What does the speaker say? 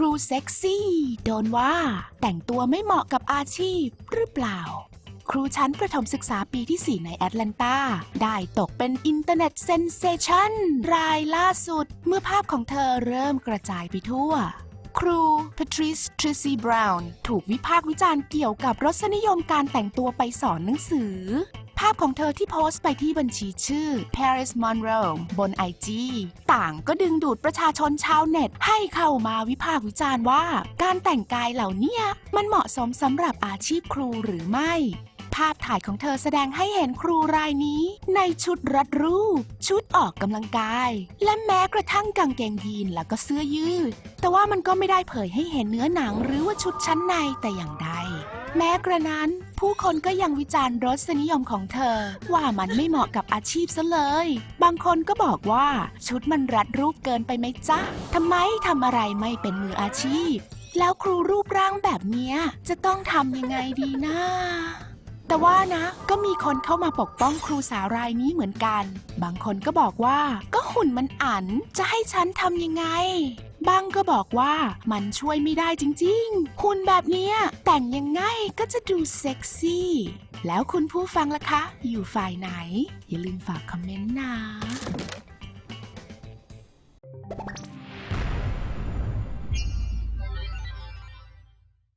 ครูเซ็กซี่ โดนว่า แต่งตัวไม่เหมาะกับอาชีพหรือเปล่า ครูชั้นประถมศึกษาปีที่ 4 ในแอตแลนตา ได้ตกเป็นอินเทอร์เน็ตเซนเซชันรายล่าสุด เมื่อภาพของเธอเริ่มกระจายไปทั่วครู Patrice Tracy Brown ถูกวิพากษ์วิจารณ์เกี่ยวกับรสนิยมการแต่งตัวไปสอนหนังสือ ภาพของเธอที่โพสต์ไปที่บัญชีชื่อ Paris Monroe บน IG ต่างก็ดึงดูดประชาชนชาวเน็ต ให้เข้ามาวิพากษ์วิจารณ์ว่า การแต่งกายเหล่านี้มันเหมาะสมสำหรับอาชีพครูหรือไม่ ภาพถ่ายของเธอแสดงให้เห็นครูรายนี้ ในชุดรัดรูป ชุดออกกำลังกาย และแม้กระทั่งกางเกงยีนแล้วก็เสื้อยืด แต่ว่ามันก็ไม่ได้เผยให้เห็นเนื้อหนังหรือว่าชุดชั้นในแต่อย่างใดแม้กระนั้น ผู้คนก็ยังวิจารณ์รสนิยมของเธอ ว่ามันไม่เหมาะกับอาชีพซะเลย บางคนก็บอกว่าชุดมันรัดรูปเกินไปไหมจ๊ะทำไมทำอะไรไม่เป็นมืออาชีพ แล้วครูรูปร่างแบบเนี้ยจะต้องทำยังไงดีนะ แต่ว่านะ ก็มีคนเข้ามาปกป้องครูสาวรายนี้เหมือนกัน บางคนก็บอกว่า ก็หุ่นมันอันจะให้ฉันทำยังไงบางก็บอกว่ามันช่วยไม่ได้จริงๆ หุ่นแบบนี้แต่งยังไงก็จะดูเซ็กซี่ แล้วคุณผู้ฟังล่ะคะ อยู่ฝ่ายไหน อย่าลืมฝากคอมเมนต์นะ